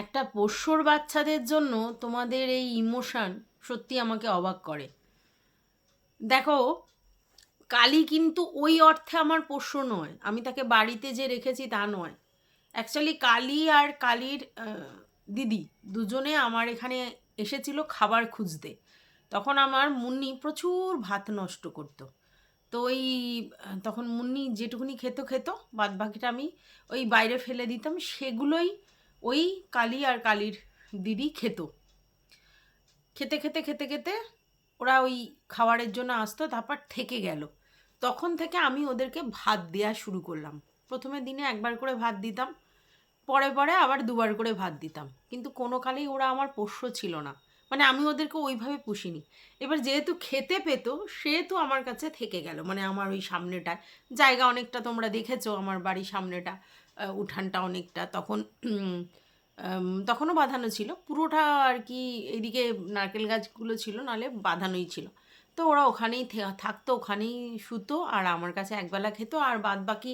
একটা পোষ্যর বাচ্চাদের জন্য তোমাদের এই ইমোশান সত্যি আমাকে অবাক করে। দেখো কালী কিন্তু ওই অর্থে আমার পোষ্য নয়, আমি তাকে বাড়িতে যে রেখেছি তা নয়। অ্যাকচুয়ালি কালী আর কালীর দিদি দুজনে আমার এখানে এসেছিল খাবার খুঁজতে। তখন আমার মুন্নি প্রচুর ভাত নষ্ট করতো। তো ওই, তখন মুন্নি যেটুকুনি খেত খেত বাদ বাকিটা আমি ওই বাইরে ফেলে দিতাম, সেগুলোই ওই কালী আর কালীর দিদি খেত। খেতে খেতে খেতে খেতে ওরা ওই খাবারের জন্য আসতো, তারপর থেকে গেল। তখন থেকে আমি ওদেরকে ভাত দেওয়া শুরু করলাম। প্রথমে দিনে একবার করে ভাত দিতাম, পরে পরে আবার দুবার করে ভাত দিতাম। কিন্তু কোনো কালেই ওরা আমার পোষ্য ছিল না। মানে আমি ওদেরকে ওইভাবে পুষিনি। এবার যেহেতু খেতে পেতো, সেহেতু আমার কাছে থেকে গেল। মানে আমার ওই সামনেটায়। জায়গা অনেকটা তোমরা দেখেছ, আমার বাড়ির সামনেটা। উঠানটা অনেকটা। তখন তখনও বাঁধানো ছিল। পুরোটা আর কি এদিকে নারকেল গাছগুলো ছিল, নাহলে বাঁধানোই ছিল। তো ওরা ওখানেই থাকতো, ওখানেই শুতো, আর আমার কাছে একবেলা খেতো। আর বাদ বাকি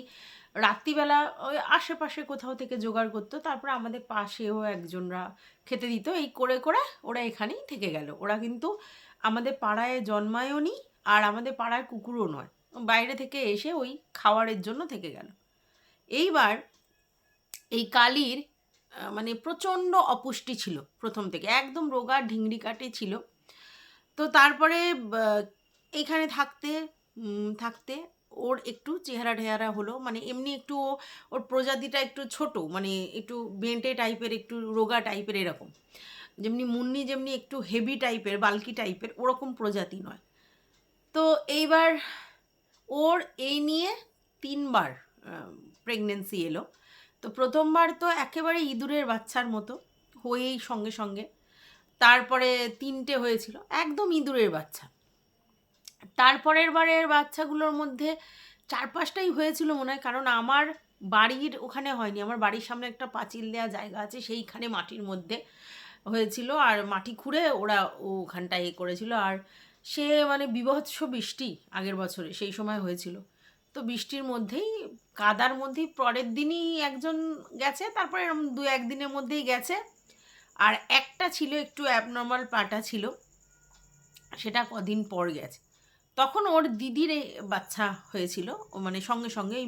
রাত্রিবেলা ওই আশেপাশে কোথাও থেকে জোগাড় করতো। তারপর আমাদের পাশেও একজনরা খেতে দিত। এই করে করে ওরা এখানেই থেকে গেল। ওরা কিন্তু আমাদের পাড়ায় জন্মায়ও নি, আর আমাদের পাড়ায় কুকুরও নয়। বাইরে থেকে এসে ওই খাওয়ারের জন্য থেকে গেল। এইবার এই কালির মানে প্রচণ্ড অপুষ্টি ছিল প্রথম থেকে একদম রোগা ঢিংড়ি কাটে ছিল। তো তারপরে আহ, এইখানে থাকতে থাকতে ওর একটু চেহারা ঢেহারা হলো মানে এমনি একটু ওর প্রজাতিটা একটু ছোট মানে একটু বেঁটে টাইপের একটু রোগা টাইপের এরকম। যেমনি মুন্নি যেমনি একটু হেভি টাইপের বালকি টাইপের ওরকম প্রজাতি নয়। তো এইবার ওর এই নিয়ে তিনবার প্রেগনেন্সি এলো। তো প্রথমবার তো একেবারে ইঁদুরের বাচ্চার মতো হয়েই সঙ্গে সঙ্গে। তারপরে তিনটে হয়েছিল, একদম ইঁদুরের বাচ্চা। তারপরের বারের বাচ্চাগুলোর মধ্যে চার পাঁচটাই হয়েছিল মনে হয়, কারণ আমার বাড়ির ওখানে হয়নি। আমার বাড়ির সামনে একটা পাঁচিল দেওয়া জায়গা আছে, সেইখানে মাটির মধ্যে হয়েছিল। আর মাটি খুঁড়ে ওরা ওখানটায় এ করেছিল। আর সে মানে বিভৎস বৃষ্টি আগের বছরে, সেই সময় হয়েছিল। তো বৃষ্টির মধ্যেই, কাদার মধ্যেই, পরের দিনই একজন গেছে, তারপরে এরকম দু একদিনের মধ্যেই গেছে। আর একটা ছিল একটু অ্যাবনর্মাল পাটা ছিল, সেটা কদিন পর গেছে। তখন ওর দিদির বাচ্চা হয়েছিল মানে সঙ্গে সঙ্গে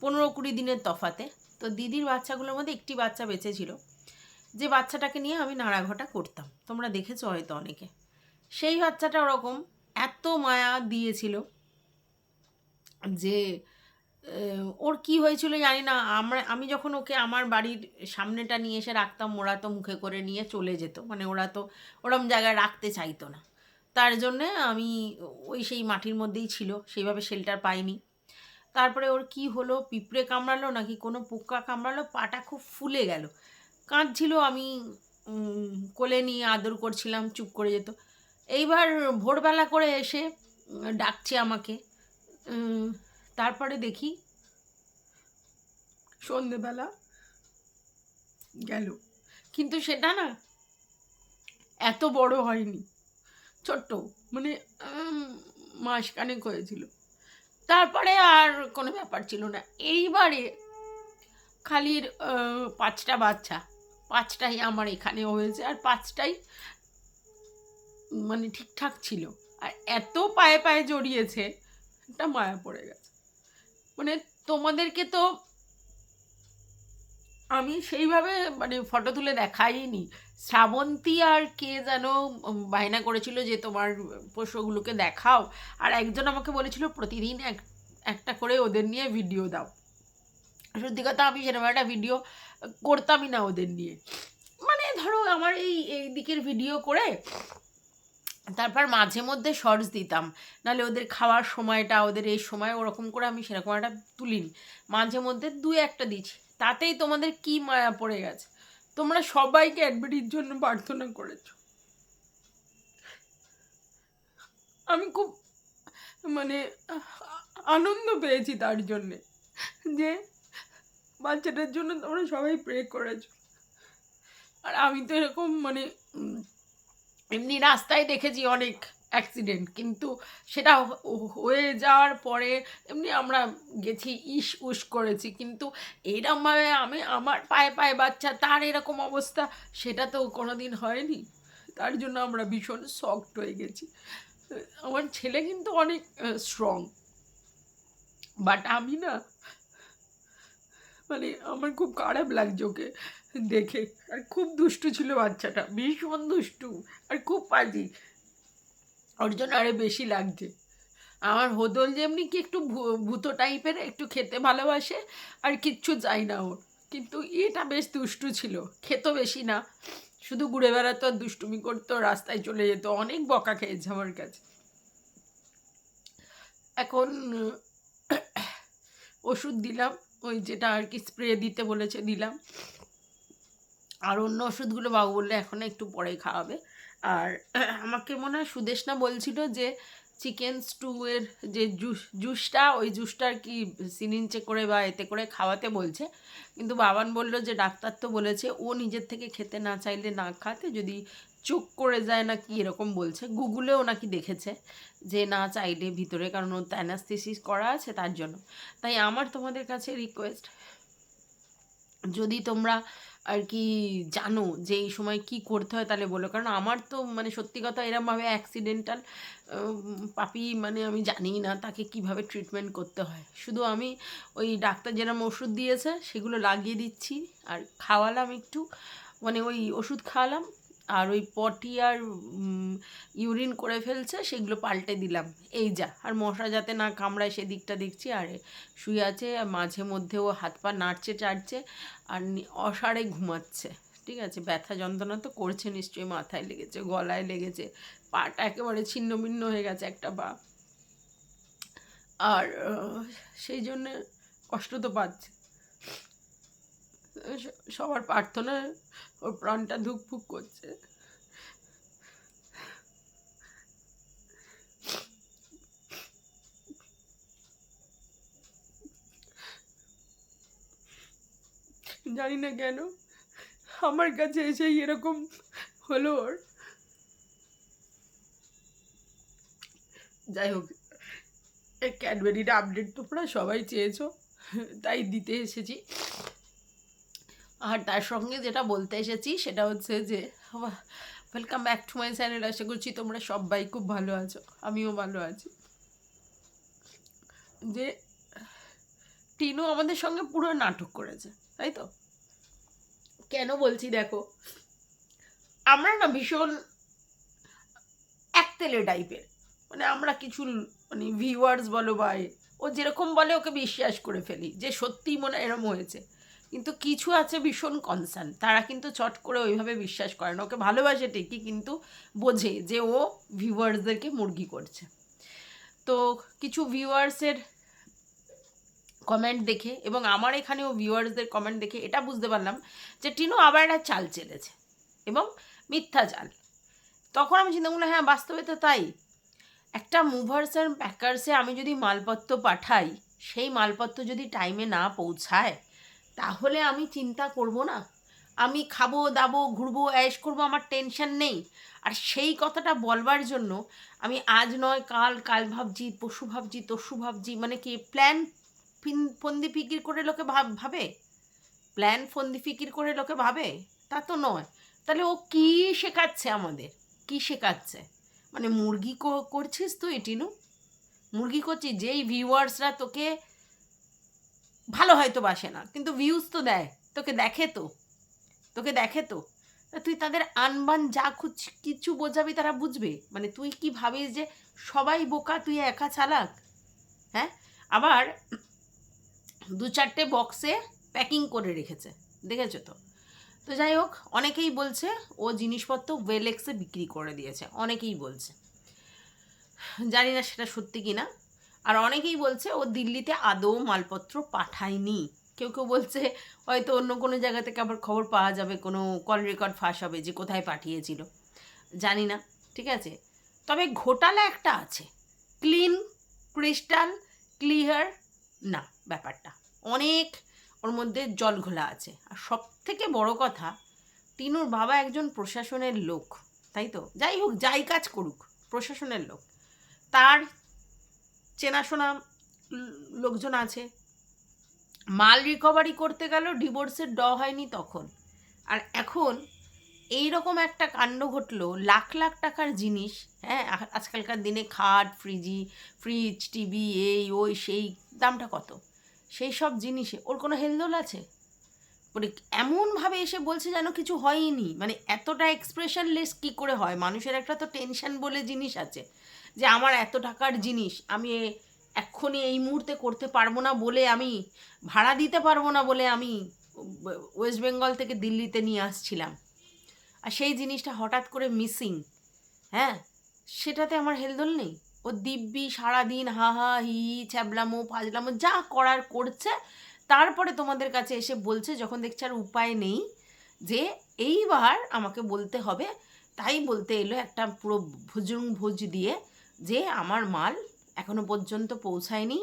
পনেরো কুড়ি দিনের তফাতে। তো দিদির বাচ্চাগুলোর মধ্যে একটি বাচ্চা বেঁচে ছিল যে বাচ্চাটাকে নিয়ে আমি নাড়াঘটা করতাম। তোমরা দেখেছ হয়তো অনেকে। সেই বাচ্চাটা ওরকম এত মায়া দিয়েছিল। যে ওর কি হয়েছিল জানি না। আমরা, আমি যখন ওকে আমার বাড়ির সামনেটা নিয়ে এসে রাখতাম, ওরা তো মুখে করে নিয়ে চলে যেত। মানে ওরা তো ওরম জায়গায় রাখতে চাইতো না। তার জন্যে আমি ওই সেই মাটির মধ্যেই ছিল, সেইভাবে শেল্টার পাইনি। তারপরে ওর কি হলো, পিঁপড়ে কামড়ালো নাকি কোনো পোকা কামড়ালো, পাটা খুব ফুলে গেল। কাঁদছিল, আমি কোলে নিয়ে আদর করছিলাম, চুপ করে যেত। এইবার ভোরবেলা করে এসে ডাকছে আমাকে। তারপরে দেখি সন্ধেবেলা গেল। কিন্তু সেটা না এত বড় হয়নি ছোট্ট মানে মাসখানেক হয়েছিল। তারপরে আর কোনো ব্যাপার ছিল না। এইবারে খালির পাঁচটা বাচ্চা পাঁচটাই আমার এখানে হয়েছে আর পাঁচটাই মানে ঠিকঠাক ছিল। আর এত পায়ে পায়ে জড়িয়েছে একটা মায়া পড়ে গেছে। মানে তোমাদেরকে তো আমি সেইভাবে মানে ফটো তুলে দেখাইনি। শ্রাবন্তী আর কে যেন বায়না করেছিল যে তোমার পশুগুলোকে দেখাও। আর একজন আমাকে বলেছিল, প্রতিদিন এক, একটা করে ওদের নিয়ে ভিডিও দাও। সত্যি কথা, আমি সেরকম একটা ভিডিও করতামই না ওদের নিয়ে। মানে ধরো, আমার এই এই দিকের ভিডিও করে তারপর মাঝে মধ্যে শর্টস দিতাম। নাহলে ওদের খাওয়ার সময়টা, ওদের এই সময় ওরকম করে আমি সেরকম একটা তুলিনি। মাঝে মধ্যে দু একটা দিচ্ছি তাতেই তোমাদের কি মায়া পড়ে গেছে? তোমরা সবাইকে ক্যাডবেরির জন্য প্রার্থনা করেছ। আমি খুব মানে আনন্দ পেয়েছি তার জন্যে যে বাচ্চাটার জন্য তোমরা সবাই প্রে করেছ। আর আমি তো এরকম মানে এমনি রাস্তায় দেখেছি অনেক অ্যাক্সিডেন্ট কিন্তু সেটা হয়ে যাওয়ার পরে এমনি আমরা গেছি, ইস উস করেছি। কিন্তু এরমভাবে আমি আমার পায়ে পায়ে বাচ্চা, তার এরকম অবস্থা, সেটা তো কোনোদিন হয়নি। তার জন্য আমরা ভীষণ শকড হয়ে গেছি। আমার ছেলে কিন্তু অনেক স্ট্রং বাট আমি না মানে আমার খুব খারাপ লাগছে ওকে। দেখে। আর খুব দুষ্টু ছিল বাচ্চাটা, ভীষণ দুষ্টু আর খুব পাজি। ওর জন্য আরে বেশি লাগছে। আমার হোদল যেমনি কি একটু ভূতো টাইপের, একটু খেতে ভালোবাসে আর কিচ্ছু চাই না ওর। কিন্তু এটা বেশ দুষ্টু ছিল, খেতো বেশি না। শুধু ঘুরে বেড়াতো আর দুষ্টুমি করতো, রাস্তায় চলে যেত, অনেক বকা খেয়েছে আমার কাছে। এখন, ওষুধ দিলাম, ওই যেটা আর কি স্প্রে দিতে বলেছে, দিলাম। আর অন্য ওষুধগুলো বাবু বললে এখন একটু পরে খাওয়াবে। আর আমাকে মনে হয় সুদেশনা বলছিল যে চিকেন স্টু এর যে জুস, জুসটা, ওই জুসটা আর কি সিরিঞ্চে করে বা এতে করে খাওয়াতে বলছে। কিন্তু বাবান বলল যে ডাক্তার তো বলেছে, ও নিজের থেকে খেতে না চাইলে না খাতে, যদি চোখ করে যায় না কি এরকম বলছে। গুগলেও নাকি দেখেছে যে না চাইলে ভিতরে, কারণ ওর অ্যানাস্থেসিস করা আছে তার জন্য। তাই আমার তোমাদের কাছে রিকোয়েস্ট যদি তোমরা আর কি জানো যে এই সময় কি করতে হয় তাহলে বলো। কারণ আমার তো মানে সত্যি কথা এরমভাবে অ্যাক্সিডেন্টাল পাপি মানে আমি জানি না তাকে কীভাবে ট্রিটমেন্ট করতে হয়। শুধু আমি ওই ডাক্তার যেরম ওষুধ দিয়েছে সেগুলো লাগিয়ে দিচ্ছি আর খাওয়ালাম একটু মানে ওই ওষুধ খাওয়ালাম আর ওই পটি আর ইউরিন করে ফেলছে, সেগুলো পাল্টে দিলাম। এই যা, আর মশা যাতে না কামড়ায়, সেদিকটা দেখছি, আর শুয়ে আছে মাঝে মধ্যে ও হাত পা নাড়ছে, চাড়ছে, আর অসাড়ে ঘুমাচ্ছে। ঠিক আছে, ব্যথা যন্ত্রণা তো করছে নিশ্চয়ই, মাথায় লেগেছে, গলায় লেগেছে, পাটা একেবারে ছিন্ন ভিন্ন হয়ে গেছে একটা পা আর সেই জন্যে কষ্ট তো পাচ্ছে। সবার প্রার্থনায় ওর প্রাণটা ধুকফুক করছে। জানি না কেন, আমার কাছে এসে এরকম হলো ওর। যাই হোক, এই ক্যাডবেরির আপডেট তোমরা সবাই চেয়েছো, তাই দিতে এসেছি। আর তার সঙ্গে যেটা বলতে এসেছি সেটা হচ্ছে যে welcome back to my channel আশা করছি তোমরা সবাই খুব ভালো আছো, আমিও ভালো আছি। যে, টিনু আমাদের সঙ্গে পুরো নাটক করেছে, তাই তো? কেন বলছি দেখো, আমরা না ভীষণ একতেলে টাইপের মানে আমরা কিছু মানে ভিউয়ার্স বলো বা ও যেরকম বলে ওকে বিশ্বাস করে ফেলি, যে সত্যিই মনে এরম হয়েছে। কিন্তু কিছু আছে ভীষণ কনসার্ন তারা কিন্তু চট করে ওইভাবে বিশ্বাস করে না। ওকে ভালোবাসে ঠিকই, কিন্তু বোঝে যে ও ভিউয়ার্সদেরকে মুরগি করছে। তো কিছু ভিউয়ার্সের কমেন্ট দেখে এবং আমার এখানেও ভিউয়ার্সদের কমেন্ট দেখে এটা বুঝতে পারলাম যে টিনু আবার একটা চাল চেলেছে এবং মিথ্যা চাল। তখন আমি চিন্তা করলাম হ্যাঁ বাস্তবে তো তাই। একটা মুভার্স অ্যান্ড প্যাকার্সে আমি যদি মালপত্র পাঠাই, সেই মালপত্র যদি টাইমে না পৌঁছায় তাহলে আমি চিন্তা করব না। আমি খাব, দাবো, ঘুরবো অ্যাশ করব, আমার টেনশন নেই। আর সেই কথাটা বলবার জন্য আমি আজ নয়, কাল কাল ভাবছি পশু ভাবছি তসু ভাবছি মানে কি প্ল্যান ফন্দি ফিকির করে লোকে ভাব, ভাবে? প্ল্যান ফন্দি ফিকির করে লোকে ভাবে? তা তো নয়। তাহলে ও কি শেখাচ্ছে আমাদের? কি শেখাচ্ছে? মানে মুরগি করছিস তুই, টিনু? মুরগি করছিস? যেই ভিউয়ার্সরা তোকে ভালো হয়তো বাসে না, কিন্তু ভিউজ তো দেয়, তোকে দেখে তো, তোকে দেখে তো। তুই তাদের আনবান যা খুঁজ, কিছু বোঝাবি তারা বুঝবে। মানে তুই কি ভাবিস যে সবাই বোকা, তুই একা চালাক? হ্যাঁ? আবার দু চারটে বক্সে প্যাকিং করে রেখেছে, দেখেছ তো? তো যাই হোক, অনেকেই বলছে, ও জিনিসপত্র ওয়েলেক্সে বিক্রি করে দিয়েছে, অনেকেই বলছে। জানি না সেটা সত্যি কি না আর অনেকেই বলছে, ও দিল্লিতে আদৌ মালপত্র পাঠায়নি। কেউ কেউ বলছে, হয়তো অন্য কোনো জায়গা থেকে আবার খবর পাওয়া যাবে, কোনো কল রেকর্ড ফাঁস হবে যে কোথায় পাঠিয়েছিল। জানি না, ঠিক আছে? তবে ঘোটালা একটা আছে। ক্লিন, ক্রিস্টাল, ক্লিয়ার, না, ব্যাপারটা। অনেক ওর মধ্যে জল ঘোলা আছে। আর সব থেকে বড় কথা, টিনুর বাবা একজন প্রশাসনের লোক, তাই তো? যাই হোক, যাই কাজ করুক, প্রশাসনের লোক। তার চেনাশোনা লোকজন আছে। মাল রিকভারি করতে গেল ডিভোর্সের ড হয়নি তখন। আর এখন এই রকম একটা কাণ্ড ঘটলো, লাখ লাখ টাকার জিনিস হ্যাঁ আজকালকার দিনে খাট ফ্রিজি ফ্রিজ টিভি এই, ওই, সেই, দামটা কত? সেই সব জিনিসে, ওর কোনো হেলদোল আছে? মানে এমনভাবে এসে বলছে যেন কিছু হয়নি। মানে এতটা এক্সপ্রেশনলেস কি করে হয়? মানুষের একটা তো টেনশন বলে জিনিস আছে। যে আমার এত টাকার জিনিস আমি এক্ষুনি এই মুহূর্তে করতে পারব না বলে আমি ভাড়া দিতে পারব না বলে আমি ওয়েস্ট বেঙ্গল থেকে দিল্লিতে নিয়ে আসছিলাম। আর সেই জিনিসটা হঠাৎ করে মিসিং হ্যাঁ? সেটাতে আমার হেলদোল নেই। ও দিব্যি সারাদিন হা হি হি, ছ্যাবলামো ফাজলামো যা করার করছে তারপরে তোমাদের কাছে এসে বলছে যখন দেখছে আর উপায় নেই যে এইবার আমাকে বলতে হবে। তাই বলতে এলো একটা পুরো ভুজুং ভুজ দিয়ে যে আমার মাল এখনও পর্যন্ত পৌঁছায়নি,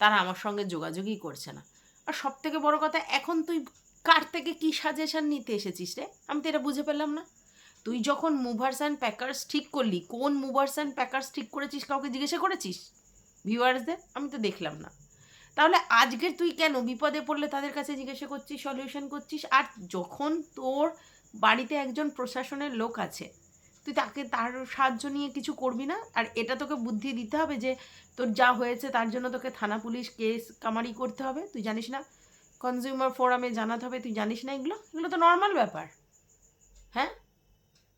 তারা আমার সঙ্গে যোগাযোগই করছে না। আর সব থেকে বড় কথা, এখন তুই কার থেকে কি সাজেশন নিতে এসেছিস রে? আমি তো এটা বুঝে পেলাম না। তুই যখন মুভার্স অ্যান্ড প্যাকার্স ঠিক করলি, কোন মুভার্স অ্যান্ড প্যাকার্স ঠিক করেছিস, কাউকে জিজ্ঞাসা করেছিস? ভিউয়ার্সদের আমি তো দেখলাম না। তাহলে আজকের তুই কেন বিপদে পড়লে তাদের কাছে জিজ্ঞাসা করছিস সলিউশন করছিস? আর যখন তোর বাড়িতে একজন প্রশাসনের লোক আছে তুই তাকে তার সাহায্য নিয়ে কিছু করবি না? আর এটা তোকে বুদ্ধি দিতে হবে যে তোর যা হয়েছে তার জন্য তোকে থানা পুলিশ কেস কামারি করতে হবে। তুই জানিস না? কনজিউমার ফোরামে জানাতে হবে, তুই জানিস না এগুলো? এগুলো তো নর্মাল ব্যাপার। হ্যাঁ?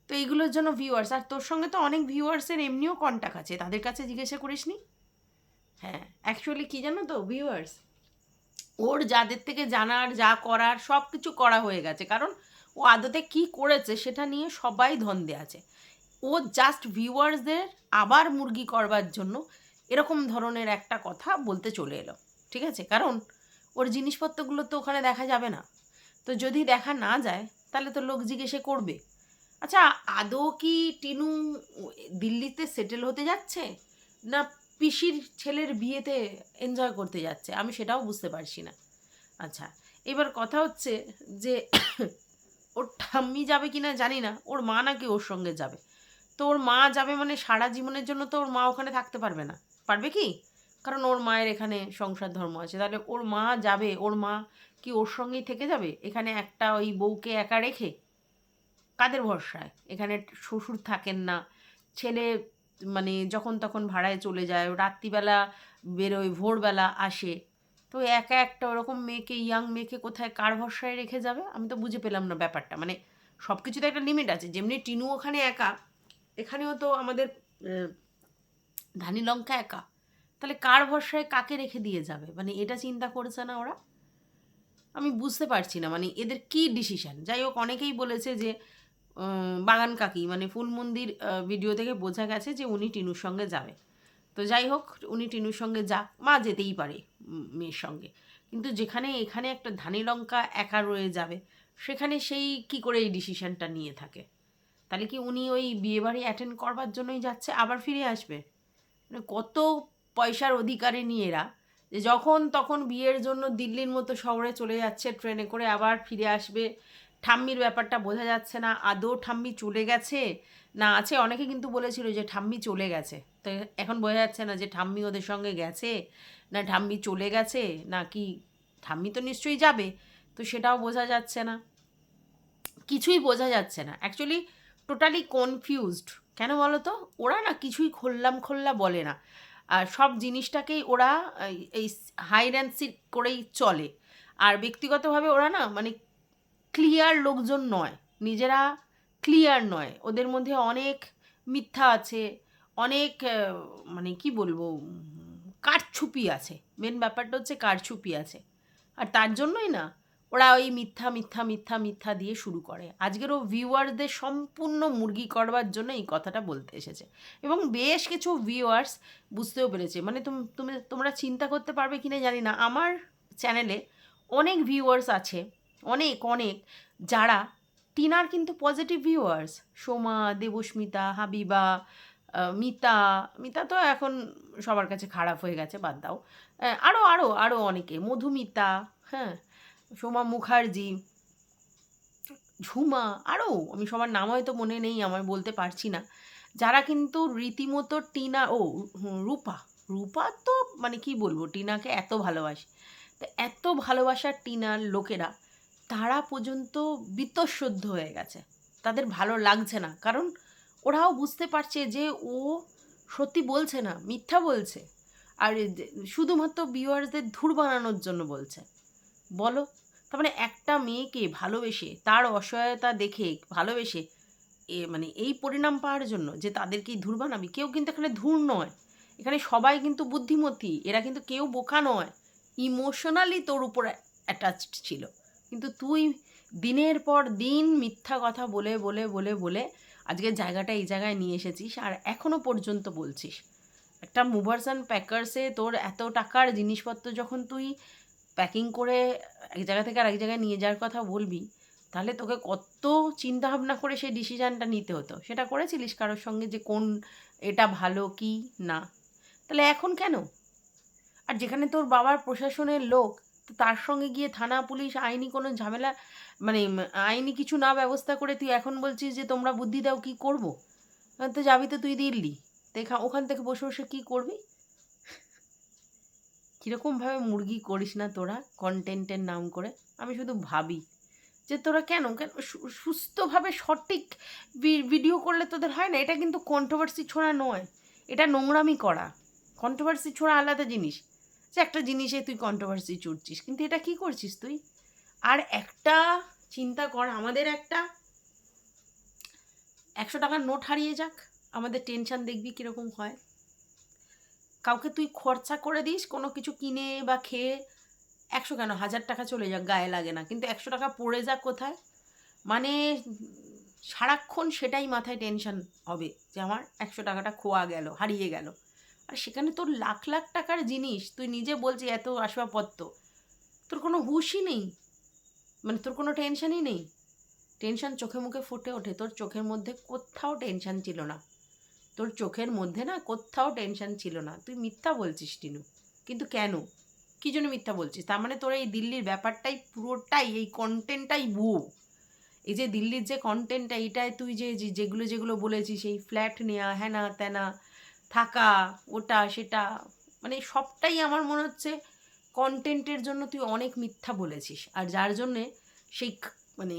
তো এইগুলোর জন্য ভিউয়ার্স আর তোর সঙ্গে তো অনেক ভিউয়ার্সের এমনিও কন্ট্যাক্ট আছে, তাদের কাছে জিজ্ঞাসা করিসনি হ্যাঁ অ্যাকচুয়ালি কী জানো তো? ভিউয়ার্স ওর যাদের থেকে জানার, যা করার সব কিছু করা হয়ে গেছে। কারণ ও আদতে কি করেছে সেটা নিয়ে সবাই ধন্দে আছে। ও জাস্ট ভিউয়ার্সদের আবার মুরগি করবার জন্য এরকম ধরনের একটা কথা বলতে চলে এলো, ঠিক আছে? কারণ ওর জিনিসপত্রগুলো তো ওখানে দেখা যাবে না। তো যদি দেখা না যায়, তাহলে তো লোক জিজ্ঞেসে করবে। আচ্ছা আদৌ কি টিনু দিল্লিতে সেটেল হতে যাচ্ছে? না পিসির ছেলের বিয়েতে এনজয় করতে যাচ্ছে? আমি সেটাও বুঝতে পারছি না। আচ্ছা এবার কথা হচ্ছে যে ওর ঠাম্মি যাবে কি না জানি না, ওর মা নাকি ওর সঙ্গে যাবে। তো ওর মা যাবে মানে সারা জীবনের জন্য তো ওর মা ওখানে থাকতে পারবে না। পারবে কি? কারণ ওর মায়ের এখানে সংসার ধর্ম আছে। তাহলে ওর মা যাবে, ওর মা কি ওর সঙ্গেই থেকে যাবে? এখানে একটা ওই বউকে একা রেখে? কাদের ভরসায়? এখানে শ্বশুর থাকেন না। ছেলে মানে যখন তখন ভাড়ায় চলে যায়। রাত্রিবেলা বেরোয়, ভোরবেলা আসে। তো একা একটা ওরকম মেয়েকে ইয়াং মেয়েকে কোথায় কার ভরসায় রেখে যাবে? আমি তো বুঝে পেলাম না ব্যাপারটা। মানে সব কিছুতে একটা লিমিট আছে। যেমনি টিনু ওখানে একা এখানেও তো আমাদের ধানি লঙ্কা একা। তাহলে কার ভরসায় কাকে রেখে দিয়ে যাবে? মানে এটা চিন্তা করেছে না ওরা? আমি বুঝতে পারছি না মানে এদের কি ডিসিশন যাই হোক, অনেকেই বলেছে যে বাগান কাকি মানে ফুল মন্দির ভিডিও থেকে বোঝা গেছে যে উনি টিনুর সঙ্গে যাবে। তো যাই হোক, উনি টিনুর সঙ্গে যাক মা যেতেই পারে মেয়ের সঙ্গে। কিন্তু যেখানে এখানে একটা ধানি লঙ্কা একা রয়ে যাবে, সেখানে সেই কি করে এই ডিসিশানটা নিয়ে থাকে? তাহলে কি উনি ওই বিয়েবাড়ি অ্যাটেন্ড করবার জন্যই যাচ্ছে, আবার ফিরে আসবে? মানে কত পয়সার অধিকারে নিয়ে এরা, যে যখন তখন বিয়ের জন্য দিল্লির মতো শহরে চলে যাচ্ছে, ট্রেনে করে আবার ফিরে আসবে। ঠাম্মির ব্যাপারটা বোঝা যাচ্ছে না, আদৌ ঠাম্মি চলে গেছে? না, আছে অনেকে কিন্তু বলেছিল যে ঠাম্মি চলে গেছে। তো এখন বোঝা যাচ্ছে না যে ঠাম্মি ওদের সঙ্গে গেছে, না ঠাম্মি চলে গেছে, না কি ঠাম্মি তো নিশ্চয়ই যাবে, তো সেটাও বোঝা যাচ্ছে না। কিছুই বোঝা যাচ্ছে না। অ্যাকচুয়ালি টোটালি কনফিউজড কেন বলো তো ওরা না কিছুই খোল্লাম খোল্লা বলে না। আর সব জিনিসটাকেই ওরা, এই- হাইড অ্যান্ড সিট করেই চলে। আর ব্যক্তিগতভাবে ওরা না মানে ক্লিয়ার লোকজন নয়। নিজেরা ক্লিয়ার নয়। ওদের মধ্যে অনেক মিথ্যা আছে। অনেক মানে কি বলব কারছুপি আছে। মেন ব্যাপারটা হচ্ছে কারছুপি আছে। আর তার জন্যই না ওরা ওই মিথ্যা মিথ্যা মিথ্যা মিথ্যা দিয়ে শুরু করে। আজকের ও ভিউয়ারদের সম্পূর্ণ মুরগি করবার জন্য এই কথাটা বলতে এসেছে। এবং বেশ কিছু ভিউয়ার্স বুঝতেও পেরেছে। মানে তুমি তুমি, তোমরা চিন্তা করতে পারবে কি না জানি না। আমার চ্যানেলে অনেক ভিউয়ার্স আছে, অনেক অনেক, যারা টিনার কিন্তু পজিটিভ ভিউয়ার্স সোমা, দেবস্মিতা, হাবিবা মিতা মিতা তো এখন সবার কাছে খারাপ হয়ে গেছে, বাদ দাও। আরও আরও আরও অনেকে। মধুমিতা হ্যাঁ সোমা মুখার্জি, ঝুমা আরও আমি সবার নাম হয়তো মনে নেই আমার বলতে পারছি না। যারা কিন্তু রীতিমতো টিনা, ও রূপা রূপা তো মানে কি বলব, টিনাকে এত ভালোবাসে। তো এত ভালোবাসার টিনার লোকেরা, তারা পর্যন্ত বিতঃসদ্ধ হয়ে গেছে। তাদের ভালো লাগছে না, কারণ ওরাও বুঝতে পারছে যে ও সত্যি বলছে না, মিথ্যা বলছে। আর শুধুমাত্র ভিউয়ার্সদের ধুর বানানোর জন্য বলছে। বলো। তার মানে একটা মেয়েকে ভালোবেসে, তার অসহায়তা দেখে ভালোবেসে, এ মানে এই পরিণাম পাওয়ার জন্য যে তাদেরকেই ধুর বানাবি? কেউ কিন্তু এখানে ধুর নয়। এখানে সবাই কিন্তু বুদ্ধিমতী। এরা কিন্তু কেউ বোকা নয়। ইমোশনালি তোর উপর অ্যাটাচড ছিল। কিন্তু তুই দিনের পর দিন মিথ্যা কথা বলে বলে বলে বলে আজকে জায়গাটা এই জায়গায় নিয়ে এসেছিস আর এখনও পর্যন্ত বলছিস। একটা মুভার্স অ্যান্ড প্যাকার্সে তোর এত টাকার জিনিসপত্র যখন তুই প্যাকিং করে এক জায়গা থেকে আরেক জায়গায় নিয়ে যাওয়ার কথা বলবি, তাহলে তোকে কত চিন্তা ভাবনা করে সেই ডিসিশানটা নিতে হতো। সেটা করেছিলিস কারোর সঙ্গে যে কোন এটা ভালো কি না? তাহলে এখন কেন? আর যেখানে তোর বাবার প্রশাসনের লোক তার সঙ্গে গিয়ে থানা, পুলিশ, আইনি কোনো ঝামেলা মানে আইনি কিছু না ব্যবস্থা করে তুই এখন বলছিস যে তোমরা বুদ্ধি দাও কি করব? তো যাবি তো তুই দিল্লি তো ওখান থেকে বসে বসে কী করবি? কীরকমভাবে মুরগি করিস না তোরা কন্টেন্টের নাম করে? আমি শুধু ভাবি যে তোরা কেন? কেন? সুস্থভাবে সঠিক ভিডিও করলে তোদের হয় না? এটা কিন্তু কন্ট্রোভার্সি ছোড়া নয়। এটা নোংরামি করা। কন্ট্রোভার্সি ছোড়া আলাদা জিনিস। যে একটা জিনিসে তুই কন্ট্রোভার্সি চুড়ছিস কিন্তু এটা কি করছিস তুই? আর একটা চিন্তা কর, আমাদের একটা। একশো টাকার নোট হারিয়ে যাক। আমাদের টেনশন দেখবি কীরকম হয়। কাউকে তুই খরচা করে দিস, কোনো কিছু কিনে বা খেয়ে, একশো কেন? হাজার টাকা চলে যাক, গায়ে লাগে না। কিন্তু একশো টাকা পড়ে যাক কোথায়? মানে সারাক্ষণ সেটাই মাথায় টেনশন হবে যে আমার একশো টাকাটা খোয়া গেল, হারিয়ে গেল। আর সেখানে তোর লাখ লাখ টাকার জিনিস, তুই নিজে বলছি এত আসবাবপত্র, তোর কোনো হুশই নেই। মানে তোর কোনো টেনশনই নেই। টেনশন চোখে মুখে ফুটে ওঠে, তোর চোখের মধ্যে কোথাও টেনশন ছিল না। তোর চোখের মধ্যে না কোথাও টেনশন ছিল না। তুই মিথ্যা বলছিস, টিনু। কিন্তু কেন? কী জন্য মিথ্যা বলছিস? তার মানে তোর এই দিল্লির ব্যাপারটাই পুরোটাই, এই কন্টেন্টটাই ভুয়ো। এই যে দিল্লির যে কন্টেন্টটা এটাই তুই যে যেগুলো যেগুলো বলেছিস, এই ফ্ল্যাট নেওয়া হ্যানা ত্যানা থাকা, ওটা, সেটা মানে সবটাই আমার মনে হচ্ছে কন্টেন্টের জন্য তুই অনেক মিথ্যা বলেছিস। আর যার জন্যে সেই মানে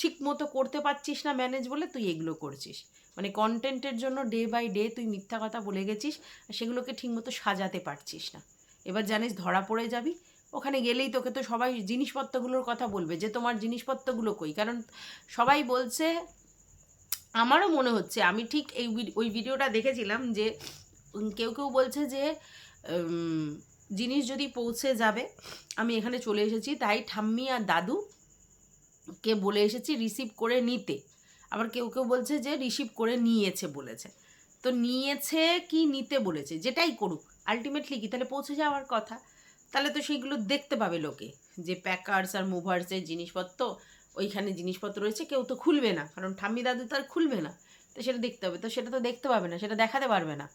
ঠিক মতো করতে পারছিস না ম্যানেজ বলে তুই এগুলো করছিস। মানে কন্টেন্টের জন্য ডে বাই ডে তুই মিথ্যা কথা বলে গেছিস, সেগুলোকে ঠিকমতো সাজাতে পারছিস না। এবার জানিস ধরা পড়ে যাবি, ওখানে গেলেই তোকে তো সবাই জিনিসপত্রগুলোর কথা বলবে, যে তোমার জিনিসপত্রগুলো কই? কারণ সবাই বলছে, আমারও মনে হচ্ছে, আমি ঠিক এই ওই ভিডিওটা দেখেছিলাম যে কেউ কেউ বলছে যে জিনিস যদি পৌঁছে যাবে, আমি এখানে চলে এসেছি, তাই ঠাম্মি আর দাদু কে বলে এসেছি রিসিভ করে নিতে। আবার কেউ কেউ বলছে যে রিসিভ করে নিয়েছে বলেছে। তো নিয়েছে কি নিতে বলেছে? যেটাই করুক আলটিমেটলি কি? তাহলে পৌঁছে যাওয়ার কথা। তাহলে তো সেইগুলো দেখতে পাবে লোকে যে প্যাকার্স আর মুভার্সের জিনিসপত্র, ওইখানে জিনিসপত্র রয়েছে, কেউ তো খুলবে না। কারণ ঠাম্মি দাদু তো আর খুলবে না। তো সেটা দেখতে হবে। তো সেটা তো দেখতে পাবে না, সেটা দেখাতে পারবে না।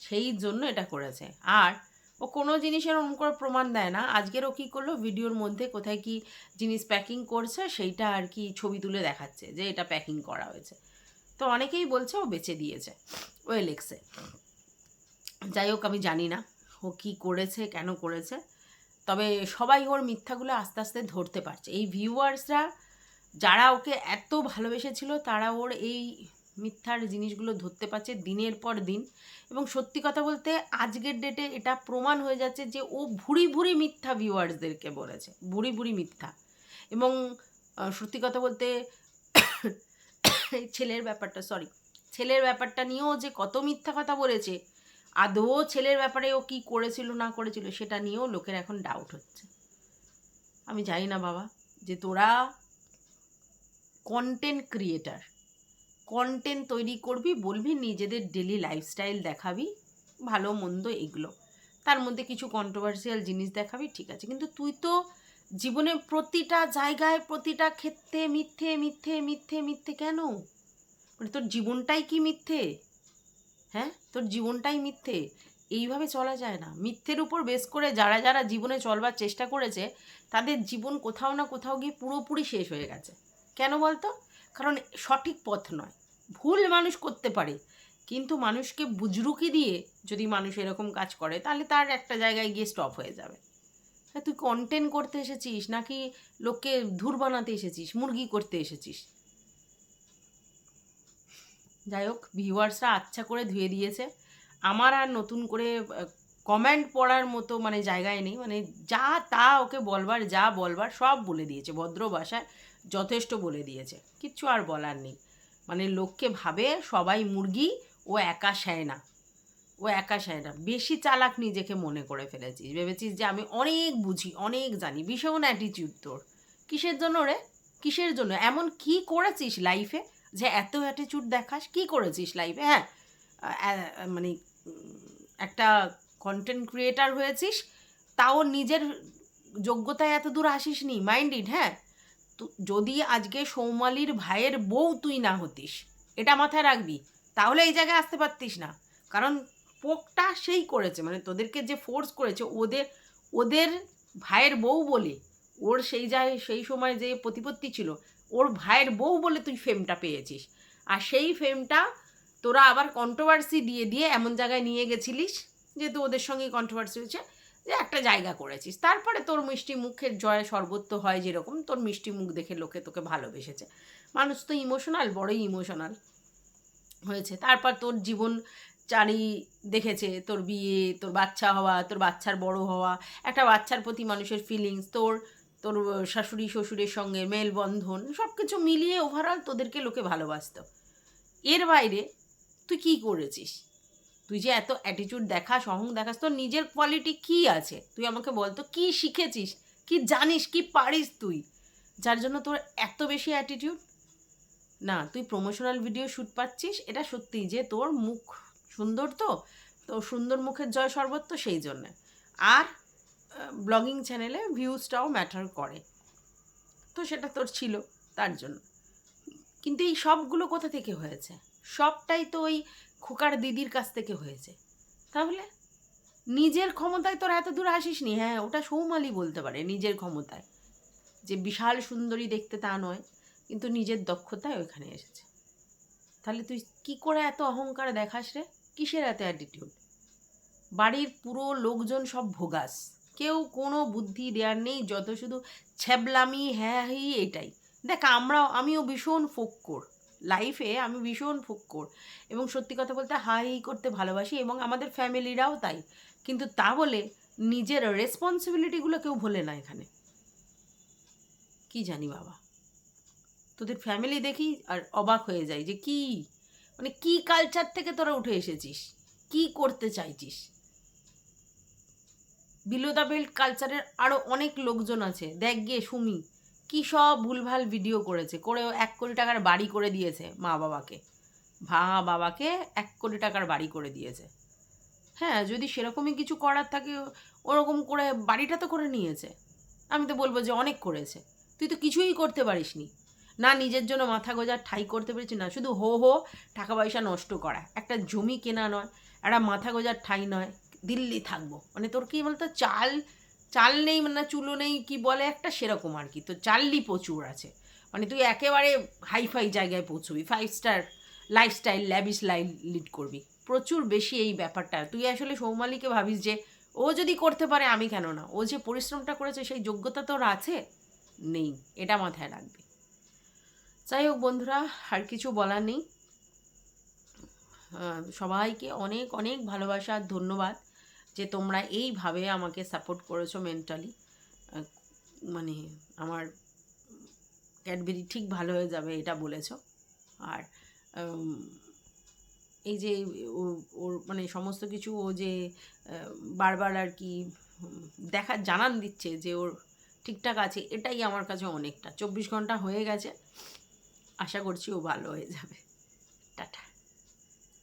সেই জন্য এটা করেছে। আর ও কোনো জিনিসের ওরকম করে প্রমাণ দেয় না। আজকের ও কী করল? ভিডিওর মধ্যে কোথায় কি জিনিস প্যাকিং করছে, সেইটা আর কি ছবি তুলে দেখাচ্ছে যে এটা প্যাকিং করা হয়েছে। তো অনেকেই বলছে ও বেচে দিয়েছে, ও এলেক্সে। যাই হোক, আমি জানি না ও কী করেছে, কেন করেছে। তবে সবাই ওর মিথ্যাগুলো আস্তে আস্তে ধরতে পারছে। এই ভিউয়ার্সরা যারা ওকে এত ভালোবেসেছিল, তারা ওর এই মিথ্যার জিনিসগুলো ধরতে পারছে দিনের পর দিন। এবং সত্যি কথা বলতে আজকের ডেটে এটা প্রমাণ হয়ে যাচ্ছে যে ও ভুরি ভুরি মিথ্যা ভিউয়ার্সদেরকে বলেছে, ভুরি ভুরি মিথ্যা। এবং সত্যি কথা বলতে ছেলের ব্যাপারটা সরি ছেলের ব্যাপারটা নিয়েও যে কত মিথ্যা কথা বলেছে, আদৌ ছেলের ব্যাপারে ও কী করেছিল, না করেছিল, সেটা নিয়েও লোকের এখন ডাউট হচ্ছে। আমি জানি না বাবা, যে তোরা কন্টেন্ট ক্রিয়েটার কন্টেন্ট তৈরি করবি, বলবি, নিজেদের ডেলি লাইফস্টাইল দেখাবি, ভালো, মন্দ এগুলো। তার মধ্যে কিছু কন্ট্রোভার্সিয়াল জিনিস দেখাবি, ঠিক আছে। কিন্তু তুই তো জীবনে প্রতিটা জায়গায়, প্রতিটা ক্ষেত্রে মিথ্যে মিথ্যে মিথ্যে মিথ্যে কেন? মানে তোর জীবনটাই কি মিথ্যে? হ্যাঁ? তোর জীবনটাই মিথ্যে। এইভাবে চলা যায় না। মিথ্যের উপর বেস করে যারা যারা জীবনে চলবার চেষ্টা করেছে, তাদের জীবন কোথাও না কোথাও গিয়ে পুরোপুরি শেষ হয়ে গেছে। কেন বলতো? কারণ সঠিক পথ নয়। ভুল মানুষ করতে পারে, কিন্তু মানুষকে বুজরুকি দিয়ে যদি মানুষ এরকম কাজ করে, তাহলে তার একটা জায়গায় গিয়ে স্টপ হয়ে যাবে। হ্যাঁ তুই কন্টেন্ট করতে এসেছিস, নাকি লোককে ধুর বানাতে এসেছিস, মুরগি করতে এসেছিস? যাই হোক ভিউয়ার্সরা আচ্ছা করে ধুয়ে দিয়েছে। আমার আর নতুন করে কমেন্ট পড়ার মতো মানে জায়গায় নেই। মানে যা তা ওকে বলবার, যা বলবার, সব বলে দিয়েছে। ভদ্র ভাষায় যথেষ্ট বলে দিয়েছে। কিচ্ছু আর বলার নেই। মানে লোককে ভাবে সবাই মুরগি, ও একা সায় না। ও একা সায় না। বেশি চালাক নিজেকে মনে করে ফেলেছিস। ভেবেছিস যে আমি অনেক বুঝি, অনেক জানি। ভীষণ অ্যাটিটিউড তোর। কিসের জন্য রে? কিসের জন্য? এমন কি করেছিস লাইফে যে এত অ্যাটিটিউড দেখাস? কি করেছিস লাইফে হ্যাঁ মানে একটা কন্টেন্ট ক্রিয়েটার হয়েছিস। তাও নিজের যোগ্যতায় এত দূর আসিস নি মাইন্ডেড হ্যাঁ। যদি আজকে সৌমালির ভাইয়ের বউ তুই না হতিস, এটা মাথায় রাখবি, তাহলে এই জায়গায় আসতে পারতিস না। কারণ পোকটা সেই করেছে মানে তোদেরকে যে ফোর্স করেছে, ওদের ওদের ভাইয়ের বউ বলে, ওর সেই যায়, সেই সময় যে প্রতিপত্তি ছিল, ওর ভাইয়ের বউ বলে তুই ফেমটা পেয়েছিস। আর সেই ফেমটা তোরা আবার কন্ট্রোভার্সি দিয়ে দিয়ে এমন জায়গায় নিয়ে গেছিলিস, যেহেতু ওদের সঙ্গে কন্ট্রোভার্সি হয়েছে যে একটা জায়গা করেছিস। তারপরে তোর মিষ্টি মুখের জয় সর্বত্র হয় যেরকম, তোর মিষ্টি মুখ দেখে লোকে তোকে ভালোবেসেছে। মানুষ তো ইমোশনাল বড়ই ইমোশনাল হয়েছে। তারপর তোর জীবন চারি দেখেছে, তোর বিয়ে, তোর বাচ্চা হওয়া, তোর বাচ্চার বড় হওয়া, একটা বাচ্চার প্রতি মানুষের ফিলিংস তোর তোর শাশুড়ি শ্বশুরের সঙ্গে মেলবন্ধন সব কিছু মিলিয়ে ওভারঅল তোদেরকে লোকে ভালোবাসতো। এর বাইরে তুই কি করেছিস? তুই যে এত অ্যাটিটিউড দেখাস অহং দেখাস, তোর নিজের কোয়ালিটি কি আছে? তুই আমাকে বল তো, কী শিখেছিস? কি জানিস, কি পারিস তুই? যার জন্য তোর এত বেশি অ্যাটিটিউড না, তুই প্রমোশনাল ভিডিও শ্যুট পাচ্ছিস, এটা সত্যি যে তোর মুখ সুন্দর তো তো সুন্দর মুখের জয় সর্বত্র সেই জন্যে। আর ব্লগিং চ্যানেলে ভিউজটাও ম্যাটার করে। তো সেটা তোর ছিল, তার জন্য। কিন্তু এই সবগুলো কোথা থেকে হয়েছে? সবটাই তো ওই খোকার দিদির কাছ থেকে হয়েছে। তাহলে? নিজের ক্ষমতায় তোর এত দূর আসিস নি হ্যাঁ ওটা সৌমালি বলতে পারে, নিজের ক্ষমতায়। যে বিশাল সুন্দরী দেখতে তা নয়, কিন্তু নিজের দক্ষতায় ওইখানে এসেছে। তাহলে তুই কি করে এত অহংকার দেখাস রে? কিসের এত অ্যাটিটিউড বাড়ির পুরো লোকজন সব ভোগাস। কেউ কোনো বুদ্ধি দেওয়ার নেই, যত শুধু ছ্যাবলামি হ্যাঁ হি এটাই দেখ, আমরাও, আমিও ভীষণ ফোক্কর। লাইফে আমি ভীষণ ফোক্কর। এবং সত্যি কথা বলতে হাই করতে ভালোবাসি এবং আমাদের ফ্যামিলিরাও তাই। কিন্তু তা বলে নিজের রেসপন্সিবিলিটিগুলো কেউ ভোলে না এখানে। কি জানি বাবা। তোদের ফ্যামিলি দেখি আর অবাক হয়ে যায় যে কি? মানে কি কালচার থেকে তোরা উঠে এসেছিস? কি করতে চাইছিস? বিলো দ্য বেল্ট কালচারের আরও অনেক লোকজন আছে। দেখ গিয়ে সুমি। কি সব ভুলভাল ভিডিও করেছে? করে এক কোটি টাকার বাড়ি করে দিয়েছে মা বাবাকে। ভাঙা বাবাকে এক কোটি টাকার বাড়ি করে দিয়েছে। হ্যাঁ যদি সেরকমই কিছু করার থাকে, ওরকম করে বাড়িটা তো করে নিয়েছে। আমি তো বলব যে অনেক করেছে। তুই তো কিছুই করতে পারিস নি না নিজের জন্য মাথা গোজার ঠাই করতে পেরেছি, না শুধু হো হো টাকা পয়সা নষ্ট করা। একটা জমি কেনা নয়, একটা মাথা গোজার ঠাই নয়, দিল্লি থাকব। মানে তোর কি বলতো, চাল চাল নেই মানে চুলো নেই, কি বলে একটা সেরকম আর কি। তো চাললি প্রচুর আছে। মানে তুই একেবারে হাইফাই জায়গায় পৌঁছবি five star lifestyle lavish life lead করবি। প্রচুর বেশি এই ব্যাপারটা। তুই আসলে সৌমালিকে ভাবিস যে, ও যদি করতে পারে, আমি কেন না? ও যে পরিশ্রমটা করেছে, সেই যোগ্যতা তোর আছে? নেই। এটা মাথায় রাখবি। যাই হোক বন্ধুরা, আর কিছু বলার নেই। সবাইকে অনেক অনেক ভালোবাসা, ধন্যবাদ। যে তোমরা এইভাবে আমাকে সাপোর্ট করেছ মেন্টালি মানে আমার ক্যাডবেরি ঠিক ভালো হয়ে যাবে এটা বলেছ। আর এই যে ওর মানে সমস্ত কিছু ও যে বারবার আর কি দেখা, জানান দিচ্ছে যে ওর ঠিকঠাক আছে, এটাই আমার কাছে অনেকটা। চব্বিশ ঘণ্টা হয়ে গেছে, আশা করছি ও ভালো হয়ে যাবে। টাটা।